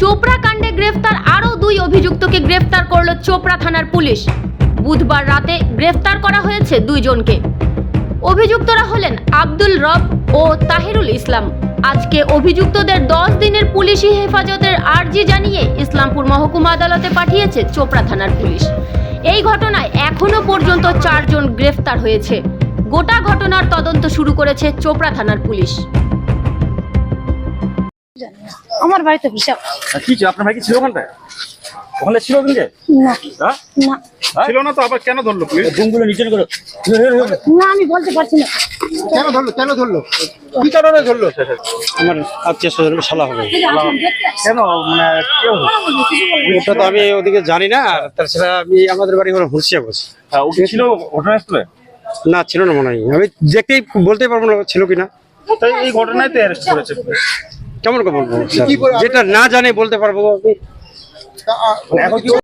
চোপড়া কাণ্ডে গ্রেফতার আরও দুই অভিযুক্তকে গ্রেফতার করল চোপড়া থানার পুলিশ। বুধবার রাতে গ্রেফতার করা হয়েছে দুইজনকে। অভিযুক্তরা হলেন আব্দুল রব ও তাহিরুল ইসলাম। আজকে অভিযুক্তদের দশ দিনের পুলিশি হেফাজতের আর্জি জানিয়ে ইসলামপুর মহকুমা আদালতে পাঠিয়েছে চোপড়া থানার পুলিশ। এই ঘটনায় এখনও পর্যন্ত চারজন গ্রেফতার হয়েছে। গোটা ঘটনার তদন্ত শুরু করেছে চোপড়া থানার পুলিশ। আমার বাড়িতে হিসাব কি ছিল? আপনার ভাই কি ছিল ওখানটায়? ওখানে ছিল না। হ্যাঁ? না। ছিল না তো আবার কেন ধরলো পুলিশ? ডুমগুলো নিচে করো না আমি বলতে পারছি না। কেন ধরলো? কেন ধরলো? কি কারণে ধরলো? আমার আত্মীয় স্বজন শালা হবে। কেন? মানে কেউ ওটা তো আমি ওদিকে জানি না আর তাছাড়া আমি আমাদের বাড়ি হলো হুঁসিয়া বস হ্যাঁ, ছিল ঘটনাস্থলে? না ছিল না মনে হয়। আমি দেখতেই বলতে পারব না ছিল কিনা। তাই এই ঘটনায় তো অ্যারেস্ট করেছে। কেমন করে বলব? যেটা না জানে বলতে পারব। মানে এখন